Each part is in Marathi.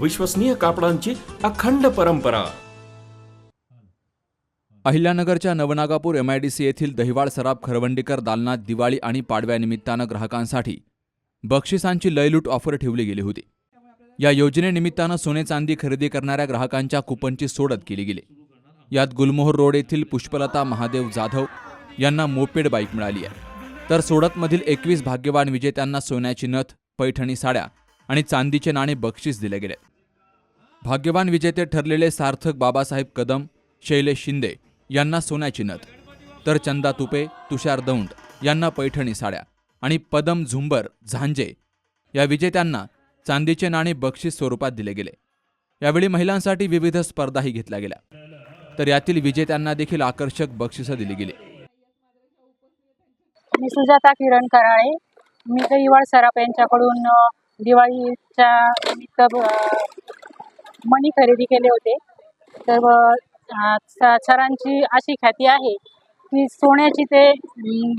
विश्वसनीय कापडांची अखंड परंपरा. अहिल्यानगरच्या नवनागापूर एमआयडीसी येथील दहिवाळ सराफ खरवंडीकर दालनात दिवाळी आणि पाडव्यानिमित्तानं ग्राहकांसाठी बक्षिसांची लयलूट ऑफर ठेवली गेली होती. या योजनेनिमित्तानं सोने चांदी खरेदी करणाऱ्या ग्राहकांच्या कुपनची सोडत केली गेली. यात गुलमोहर रोड येथील पुष्पलता महादेव जाधव यांना मोपेड बाईक मिळाली आहे. तर सोडतमधील एकवीस भाग्यवान विजेत्यांना सोन्याची नथ पैठणी साड्या आणि चांदीचे नाणे बक्षीस दिले गेले. भाग्यवान विजेते ठरलेले सार्थक बाबासाहेब कदम शैलेश शिंदे यांना सोन्याची नथ तर चंदा तुपे तुषार दौंड यांना पैठणी साड्या आणि पदम झुंबर झांजे या विजेत्यांना चांदीचे नाणे बक्षीस स्वरूपात दिले गेले. यावेळी महिलांसाठी विविध स्पर्धाही घेतल्या गेल्या. तर यातील विजेत्यांना देखील आकर्षक बक्षिसं दिली गेली. मी सुजाता किरण कराळे मी तर दहिवाळ सराफ यांच्याकडून दिवाळीच्या निमित्त मणी खरेदी केले होते. तर सरांची अशी ख्याती आहे की सोन्याची ते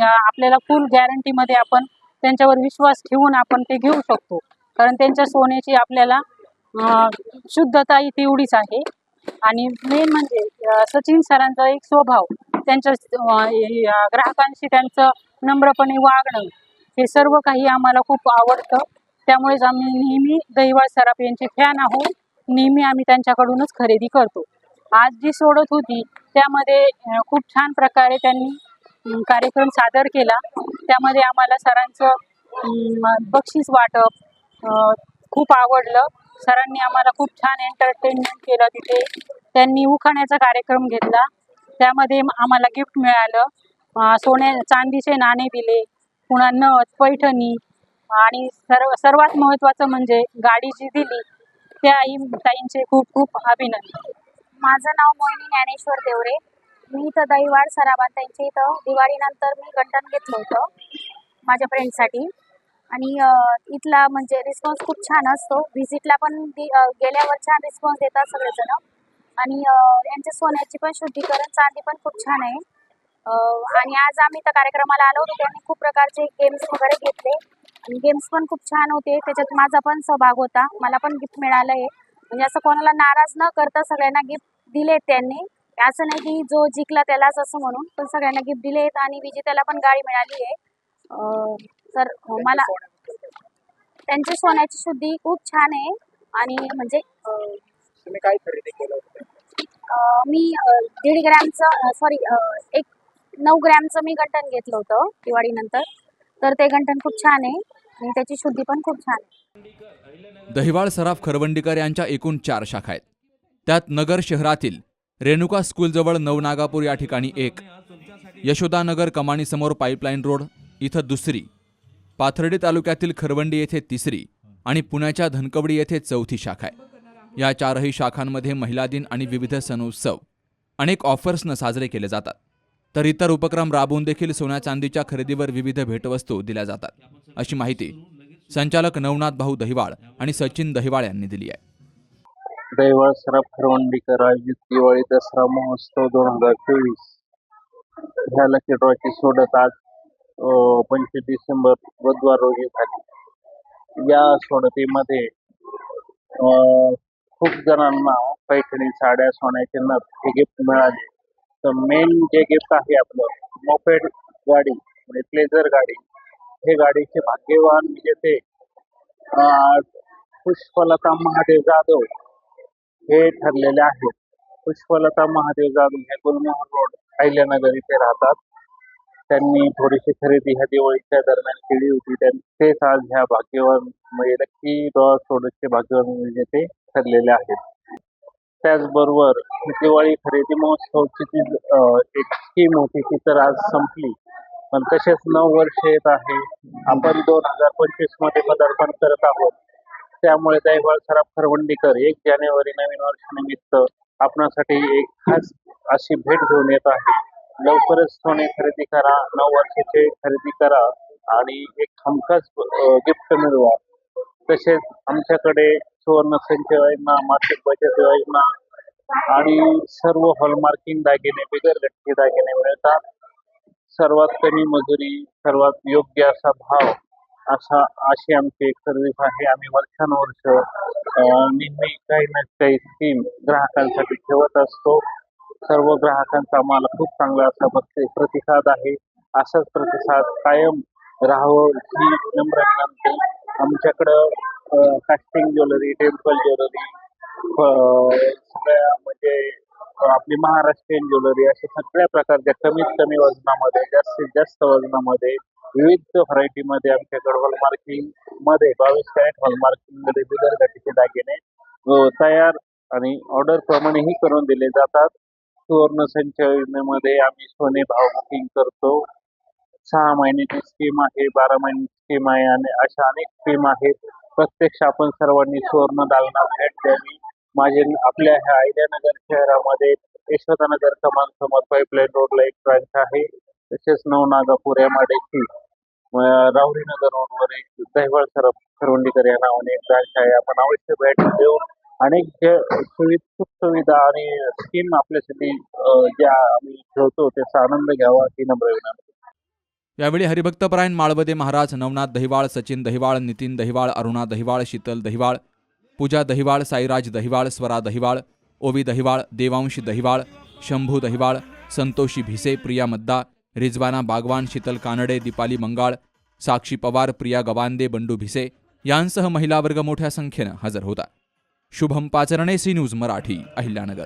आपल्याला फुल गॅरंटीमध्ये आपण त्यांच्यावर विश्वास ठेवून आपण ते घेऊ शकतो. कारण त्यांच्या सोन्याची आपल्याला शुद्धता ही तेवढीच आहे. आणि मेन म्हणजे सचिन सरांचा एक स्वभाव त्यांच्या ग्राहकांशी त्यांचं नम्रपणे वागणं हे सर्व काही आम्हाला खूप आवडतं. त्यामुळेच आम्ही नेहमी दहिवाळ सराफ यांचे फॅन आहोत. नेहमी आम्ही त्यांच्याकडूनच खरेदी करतो. आज जी सोडत होती त्यामध्ये खूप छान प्रकारे त्यांनी कार्यक्रम सादर केला. त्यामध्ये आम्हाला सरांचं बक्षीस वाटप खूप आवडलं. सरांनी आम्हाला खूप छान एंटरटेनमेंट केलं तिथे. त्यांनी उखाण्याचा कार्यक्रम घेतला. त्यामध्ये आम्हाला गिफ्ट मिळालं. सोन्या चांदीचे नाणे दिले. पुन्हा नथ पैठणी आणि सर्व सर्वात महत्त्वाचं म्हणजे गाडी जी दिली त्याही ताईंचे खूप खूप अभिनंदन. माझं नाव मोहिनी ज्ञानेश्वर देवरे. मी इथं दहिवाड सराबान त्यांच्या इथं. दिवाळीनंतर मी गंटन घेतलं होतं माझ्या फ्रेंडसाठी आणि इथला म्हणजे रिस्पॉन्स खूप छान असतो. व्हिजिटला पण दि- गेल्यावर छान रिस्पॉन्स देतात सगळेजण. आणि यांच्या सोन्याची पण शुद्धीकरण चांदी पण खूप छान आहे. आणि आज आम्ही त्या कार्यक्रमाला आलो होतो. त्यांनी खूप प्रकारचे गेम्स वगैरे घेतले. आणि गेम्स पण खूप छान होते. त्याच्यात माझा पण सहभाग होता. मला पण गिफ्ट मिळालं आहे म्हणजे असं कोणाला नाराज न करता सगळ्यांना गिफ्ट दिलेत त्यांनी. असं नाही की जो जिंकला त्यालाच असं म्हणून पण सगळ्यांना गिफ्ट दिलेत आणि विजेत्याला पण गाडी मिळाली आहे तर मला त्यांची सोन्याची शुद्धी खूप छान आहे. आणि म्हणजे काय खरेदी केलं मी दीड ग्रॅमचं सॉरी एक नऊ ग्रॅमचं मी गंठन घेतलं होतं दिवाळीनंतर. तर ते गंठन खूप छान आहे आणि त्याची शुद्धी पण खूप छान आहे. दहिवाळ सराफ खरवंडीकर यांच्या एकूण चार शाखा आहेत. त्यात नगर शहरातील रेणुका स्कूलजवळ नवनागापूर या ठिकाणी एक यशोदानगर कमाणीसमोर पाईपलाईन रोड इथं दुसरी पाथर्डी तालुक्यातील खरवंडी येथे तिसरी आणि पुण्याच्या धनकवडी येथे चौथी शाखा आहे. या चारही शाखांमध्ये महिला दिन आणि विविध सण उत्सव अनेक ऑफर्सनं साजरे केले जातात. तर इतर उपक्रम राबवून देखील सोन्या चांदीच्या खरेदीवर विविध भेटवस्तू दिल्या जातात. अशी माहिती संचालक नवनाथ भाऊ दहिवाळ आणि सचिन दहिवाळ यांनी दिली आहे. दहिवाळ सराफ खरवंडीकर आयोजित दिवाळी दसरा महोत्सव दोन हजार चोवीस. ह्या लकी ड्रॉची सोडत आज पंचवीस डिसेंबर बुधवार रोजी झाली. या सोडतीमध्ये अं, खूप जणांना पैठणी साड्या सोन्याचे नथ हे गिफ्ट मिळाले. तर मेन जे गिफ्ट आहे आपलं मोपेड गाडी म्हणजे प्लेझर गाडी हे गाडीचे भाग्यवान विजेते पुष्पलता महादेव जाधव हे ठरलेले आहेत. पुष्पलता महादेव जाधव हे गुलमोहर रोड अहिल्यानगर इथे राहतात. त्यांनी थोडीशी खरेदी ह्या दिवाळीच्या दरम्यान केली होती. त्यां- तेच आज ह्या भाग्यवान म्हणजे लकी डॉ सोडचे भाग्यवान विजेते ठरलेले आहेत. त्याचबरोबर दिवाळी खरेदी महोत्सवची जी एक स्कीम होती ती तर आज संपली. पण तसेच नऊ वर्ष येत आहे. आपण दोन हजार पंचवीसमध्ये पदार्पण करत आहोत. त्यामुळे दैवाळ सराफ खरवंडीकर एक जानेवारी नवीन वर्षानिमित्त आपणासाठी एक खास अशी भेट घेऊन येत आहे. लवकरच सोने खरेदी करा नऊ वर्षाचे खरेदी करा आणि एक हमखास गिफ्ट मिळवा. तसेच आमच्याकडे सुवर्ण संचय योजना मासिक बचत योजना आणि सर्व हॉलमार्किंग दागिने बिगर गठ्ठी दागिने मिळतात. सर्वात कमी मजुरी सर्वात योग्य असा भाव असा अशी आमची एक सर्व्हिस आहे. आम्ही वर्षानुवर्ष नेहमी काही ना काही स्कीम ग्राहकांसाठी ठेवत असतो. सर्व ग्राहकांचा आम्हाला खूप चांगला असा प्रतिसाद आहे. असाच प्रतिसाद कायम राहावं ही नम्र विनंती. आमच्याकडं कास्टिंग ज्वेलरी टेम्पल ज्वेलरी सगळ्या म्हणजे आपली महाराष्ट्रीयन ज्वेलरी अशा सगळ्या प्रकारच्या कमीत कमी वजनामध्ये जास्तीत जास्त वजनामध्ये विविध व्हरायटीमध्ये आमच्याकडे हॉलमार्किंगमध्ये बावीस कॅरेट हॉलमार्किंगमध्ये बिगर गाठीचे दागिने तयार आणि ऑर्डर प्रमाणेही करून दिले जातात. सुवर्ण संचय आम्ही सोने भाव बुकिंग करतो. सहा महिन्याची स्कीम आहे बारा महिन्याची स्कीम आहे आणि अशा अनेक स्कीम आहेत. प्रत्यक्ष आपण सर्वांनी सुवर्ण दालना भेट द्यावी माझे आपल्या ह्या अहिल्यानगर शहरामध्ये यशवंतनगर कमान समोर पाईपलाईन रोडला एक ब्रांच आहे. तसेच नवनागापूर एमआयडीसी राहुरीनगर रोडवर एक दहिवळ सरप खरवंडीकर या नावाने एक ब्रांच आहे. आपण अवश्य भेट देऊन अनेक सुख सुविधा आणि स्कीम आपल्यासाठी ज्या आम्ही ठेवतो त्याचा आनंद घ्यावा ही नम्र विनंती. यावेळी हरिभक्तपरायण माळवदे महाराज नवनाथ दहिवाळ सचिन दहिवाळ नितीन दहिवाळ अरुणा दहिवाळ शीतल दहिवाळ पूजा दहिवाळ साईराज दहिवाळ स्वरा दहिवाळ ओवी दहिवाळ देवांशी दहिवाळ शंभू दहिवाळ संतोषी भिसे प्रिया मद्दा रिजवाना बागवान शीतल कानडे दीपाली मंगाळ साक्षी पवार प्रिया गवांदे बंडू भिसे यांसह महिला वर्ग मोठ्या संख्येनं हजर होता. Shubham Pacharne C news Marathi Ahilyanagar.